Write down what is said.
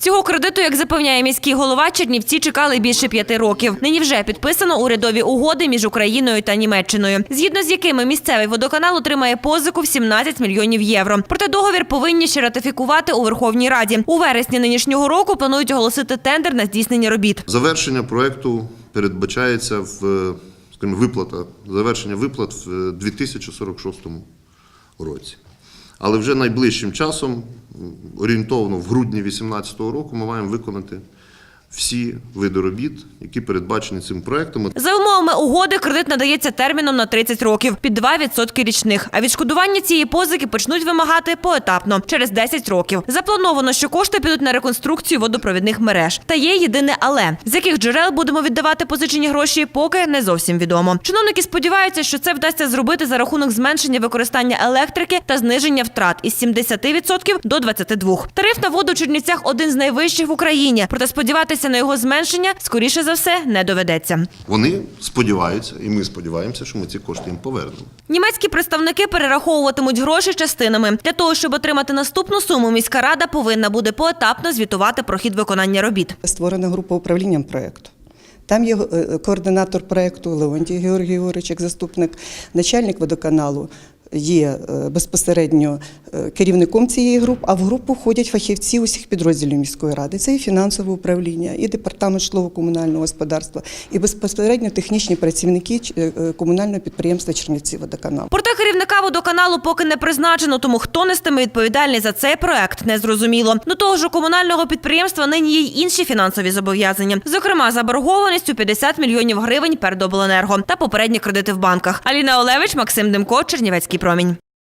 Цього кредиту, як запевняє міський голова, Чернівці чекали більше п'яти років. Нині вже підписано урядові угоди між Україною та Німеччиною, згідно з якими місцевий водоканал отримає позику в 17 мільйонів євро. Проте договір повинні ще ратифікувати у Верховній Раді. У вересні нинішнього року планують оголосити тендер на здійснення робіт. Завершення проекту передбачається в скажімо, виплата, завершення виплат в 2046 році. Але вже найближчим часом, орієнтовно в грудні 2018 року, ми маємо виконати всі види робіт, які передбачені цим проектом. За умовами угоди кредит надається терміном на 30 років під 2% річних. А відшкодування цієї позики почнуть вимагати поетапно через 10 років. Заплановано, що кошти підуть на реконструкцію водопровідних мереж. Та є єдине але з яких джерел будемо віддавати позичені гроші, поки не зовсім відомо. Чиновники сподіваються, що це вдасться зробити за рахунок зменшення використання електрики та зниження втрат із 70% до 22%. Тариф на воду в Чернівцях один з найвищих в Україні. Проте сподіватися на його зменшення скоріше за все не доведеться. Вони сподіваються, і ми сподіваємося, що ми ці кошти їм повернемо. Німецькі представники перераховуватимуть гроші частинами. Для того, щоб отримати наступну суму, міська рада повинна буде поетапно звітувати про хід виконання робіт. Створена група управлінням проєкту. Там є е, координатор проєкту Леонтій Георгій Георгійович, як заступник, начальник водоканалу. Є е, безпосередньо е, керівником цієї групи, а в групу входять фахівці усіх підрозділів міської ради. Це і фінансове управління, і департамент житлово-комунального господарства, і безпосередньо технічні працівники е, комунального підприємства Чернівці водоканал. Проте керівника водоканалу поки не призначено, тому хто нестиме відповідальність за цей проект, не зрозуміло. До того ж, у комунального підприємства нині є й інші фінансові зобов'язання, зокрема заборгованість у 50 мільйонів гривень перед обленерго та попередні кредити в банках. Аліна Олевич, Максим Демко, Чернівецький ķīpromiņu.